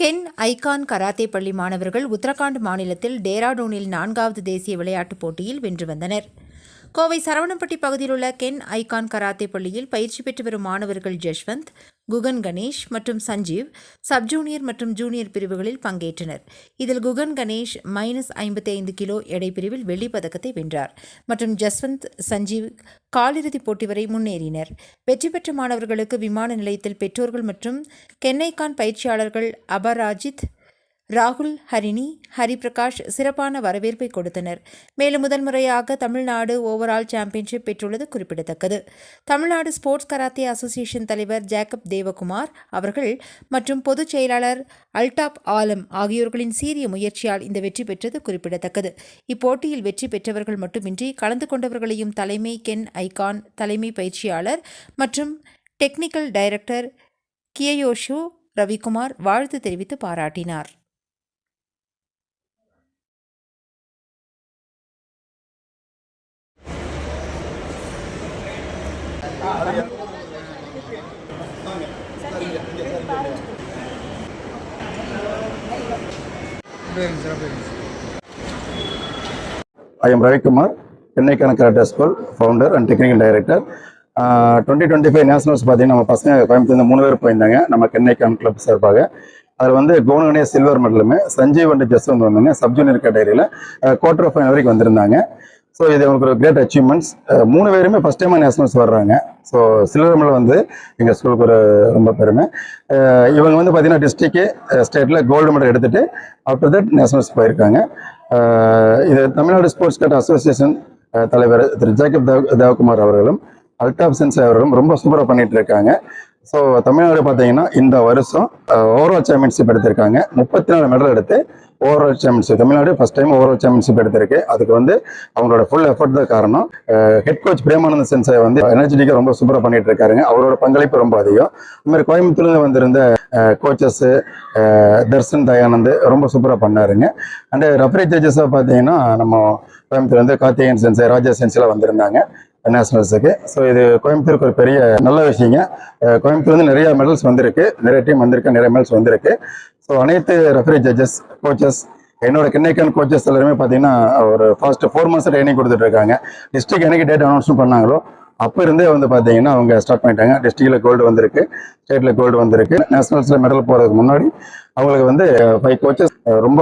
Ken icon karate பள்ளி மாணவர்கள் உத்தரகாண்ட் மாநிலத்தில் டேராடூனில் நான்காவது தேசிய விளையாட்டுப் போட்டியில் வென்று வந்தனர். கோவை சரவணம்பட்டி பகுதியில் உள்ள கென் ஐகான் கராத்தே பள்ளியில் பயிற்சி பெற்று வரும் மாணவர்கள் ஜஷ்வந்த் குகன் கணேஷ் மற்றும் சஞ்சீவ் சப் ஜூனியர் மற்றும் ஜூனியர் பிரிவுகளில் பங்கேற்றனர். இதில் குகன் கணேஷ் மைனஸ் ஐம்பத்தி ஐந்து கிலோ எடை பிரிவில் வெள்ளிப் பதக்கத்தை வென்றார் மற்றும் ஜஸ்வந்த் சஞ்சீவ் காலிறுதிப் போட்டி வரை முன்னேறினர். வெற்றி பெற்ற மாணவர்களுக்கு விமான நிலையத்தில் பெற்றோர்கள் மற்றும் கென்னைக்கான் பயிற்சியாளர்கள் அபராஜித் ராகுல் ஹரிணி ஹரிபிரகாஷ் சிறப்பான வரவேற்பை கொடுத்தனர். மேலும் முதன்முறையாக தமிழ்நாடு ஓவரால் சாம்பியன்ஷிப் பெற்றுள்ளது குறிப்பிடத்தக்கது. தமிழ்நாடு ஸ்போர்ட்ஸ் கராத்தே அசோசியேஷன் தலைவர் ஜேக்கப் தேவகுமார் அவர்கள் மற்றும் பொதுச் செயலாளர் அல்டாப் ஆலம் ஆகியோர்களின் சீரிய முயற்சியால் இந்த வெற்றி பெற்றது குறிப்பிடத்தக்கது. இப்போட்டியில் வெற்றி பெற்றவர்கள் மட்டுமின்றி கலந்து கொண்டவர்களையும் தலைமை கென் ஐகான் தலைமை பயிற்சியாளர் மற்றும் டெக்னிக்கல் டைரக்டர் கியயோஷு ரவிக்குமார் வாழ்த்து தெரிவித்து பாராட்டினார். I M Ravikumar Chennai Chennai Karate School founder and technical twenty twenty five nationals பார்த்தீங்கன்னா நம்ம பசங்க கோயம்புத்தூர் மூணு பேர் போயிருந்தாங்க. நம்ம கென்னைக்கான் கிளப் சார்பாக. அதில் வந்து கோனகனே சில்வர் மெடலுமே சஞ்சீவ் அண்ட் ஜஸ்வந்த் வந்தாங்க சப்ஜூனியர் கேட்டகரியில் குவார்டர் ஃபைனல் வரைக்கும் வந்திருந்தாங்க. ஸோ இது அவங்களுக்கு ஒரு கிரேட் அச்சீவ்மெண்ட்ஸ் மூணு பேருமே ஃபஸ்ட் டைமாக நேஷனல்ஸ் வர்றாங்க. ஸோ சில்வர் வந்து எங்கள் ஸ்கூலுக்கு ஒரு ரொம்ப பெருமை. இவங்க வந்து பார்த்தீங்கன்னா டிஸ்ட்ரிக்கு ஸ்டேட்டில் கோல்டு மெடல் எடுத்துகிட்டு ஆஃப்டர் தட் நேஷனல்ஸ் போயிருக்காங்க. இது தமிழ்நாடு ஸ்போர்ட்ஸ் கட் அசோசியேஷன் தலைவர் திரு ஜேக்கப் தேவ் தேவகுமார் அவர்களும் அல்டாப் சென்ஸ் அவர்களும் ரொம்ப சூப்பராக பண்ணிகிட்டு இருக்காங்க. ஸோ தமிழ்நாடு பார்த்தீங்கன்னா இந்த வருஷம் ஓவரால் சாம்பியன்ஷிப் எடுத்திருக்காங்க. முப்பத்தி நாலு மெடல் எடுத்து overall championship Tamil Nadu first time overall championship எடுத்திருக்கு. அதுக்கு வந்து அவங்களோட ஃபுல் எஃபர்ட் தான் காரணம். ஹெட் கோச் பிரேமானந்த சென்சை வந்து எனர்ஜெட்டிக்காக ரொம்ப சூப்பராக பண்ணிட்டு இருக்காருங்க அவரோட பங்களிப்பு ரொம்ப அதிகம். இந்த மாதிரி கோயம்புத்தூர்ல வந்திருந்த கோச்சஸ் தர்ஷன் தயானந்த் ரொம்ப சூப்பராக பண்ணாருங்க. அண்டு ரெஃபரி ஜட்ஜஸாக பார்த்தீங்கன்னா நம்ம கோயம்புத்தூர் வந்து கார்த்திகேயன் சென்சை ராஜா சென்ஸ்லாம் வந்திருந்தாங்க. நேஷனல்ஸுக்கு ஸோ இது கோயம்புத்தூருக்கு ஒரு பெரிய நல்ல விஷயங்க. கோயம்புத்தூர்லேருந்து கோயம்புத்தூர் வந்து நிறைய மெடல்ஸ் வந்திருக்கு. நிறைய டீம் வந்திருக்கு. நிறைய மெடல்ஸ் வந்திருக்கு. ஸோ அனைத்து ரெஃபரி ஜட்ஜஸ் கோச்சஸ் என்னோட கிண்ணைக்கான் கோச்சஸ் எல்லாருமே பார்த்தீங்கன்னா ஒரு ஃபர்ஸ்ட் ஃபோர் மந்த்ஸ் ட்ரைனிங் கொடுத்துட்டு இருக்காங்க டிஸ்ட்ரிக்ட் என்னைக்கு டேட் அனௌன்ஸ்மெண்ட் பண்ணாங்களோ அப்போ இருந்தே வந்து பார்த்தீங்கன்னா அவங்க ஸ்டார்ட் பண்ணிட்டாங்க. டிஸ்ட்ரிக்டில் கோல்டு வந்திருக்கு. ஸ்டேட்டில் கோல்டு வந்திருக்கு. நேஷனல்ஸில் மெடல் போகிறதுக்கு முன்னாடி அவங்களுக்கு வந்து ஃபைவ் கோச்சஸ் ரொம்ப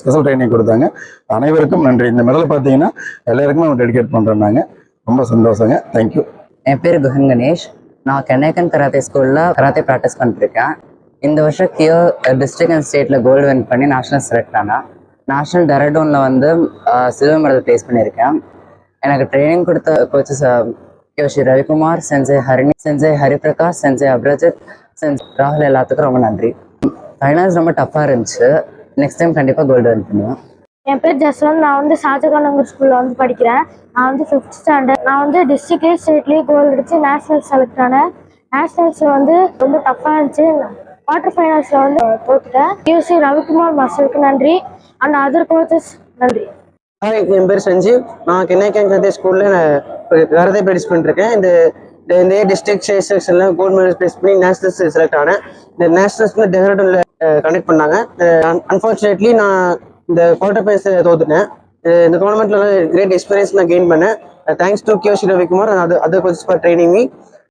ஸ்பெஷல் ட்ரைனிங் கொடுத்தாங்க. அனைவருக்கும் நன்றி. இந்த மெடல் பார்த்தீங்கன்னா எல்லாருக்குமே அவங்க டெடிகேட் பண்ணுறாங்க ரொம்ப சந்தோஷங்க. தேங்க்யூ என் பேர் குஹன் கணேஷ். நான் கென்னேக்கன் கராத்தே ஸ்கூலில் கராத்தே ப்ராக்டிஸ் பண்ணிருக்கேன் இந்த வருஷம் கியோ டிஸ்ட்ரிக்ட் அண்ட் ஸ்டேட்டில் கோல்டு வின் பண்ணி நேஷனல் செலக்ட் ஆனேன் நேஷனல் டெரடோனில் வந்து சில்வர் மெடல் ப்ளேஸ் பண்ணியிருக்கேன். எனக்கு ட்ரைனிங் கொடுத்த coaches Sri Ravikumar sensei Harini sensei Hariprakash sensei Aprajith sensei ராகுல் எல்லாத்துக்கும் ரொம்ப நன்றி. ஃபைனல்ஸ் ரொம்ப டஃப்பாக இருந்துச்சு. நெக்ஸ்ட் டைம் கண்டிப்பாக கோல்டு வின் பண்ணுவேன். என் பேர் ஜஸ்வந்த். நான் வந்து ஷாஜகானங்கர் ஸ்கூலில் வந்து படிக்கிறேன். நான் வந்து ஃபிஃப்த் ஸ்டாண்டர்ட் நான் வந்து டிஸ்ட்ரிக்ட்லேயும் ஸ்டேட்லேயும் கோல் அடித்து நேஷ்னல் செலக்ட் ஆனேன். நேஷ்னல்ஸில் வந்து ரொம்ப டஃப்பாக இருந்துச்சு. குவார்டர் ஃபைனல்ஸில் வந்து தோத்துட்டேன். யூசி ரவிக்குமார் மாஸ்டருக்கு நன்றி. அண்ட் அதர் கோச்சஸ் நன்றி. ஹாய் என் பேர் சஞ்சீவ். நான் கென்னைக்கன் கராத்தே ஸ்கூலில் கராத்தே ப்ராக்டிஸ் பண்ணிருக்கேன் இந்த இந்த- இந்த டிஸ்ட்ரிக்ட் ஸ்டேட் செக்ஷனில் கோல்டு மெடல் ப்ளேஸ் பண்ணி நேஷனல்ஸ் செலக்ட் ஆனேன். இந்த நேஷனல்ஸ் வந்து டெஹ்ராடூனில் கண்டக்ட் பண்ணாங்க. அன்ஃபார்ச்சுனேட்லி நான் இந்த குவார்டர் ஃபைனல்ஸ் தோத்துட்டேன். இந்த டோர்னமெண்ட்டில் கிரேட் எக்ஸ்பீரியன்ஸ் நான் கெயின் பண்ணேன். தேங்க்ஸ் டு கியோஷி ரவிக்குமார் அது other coaches for training me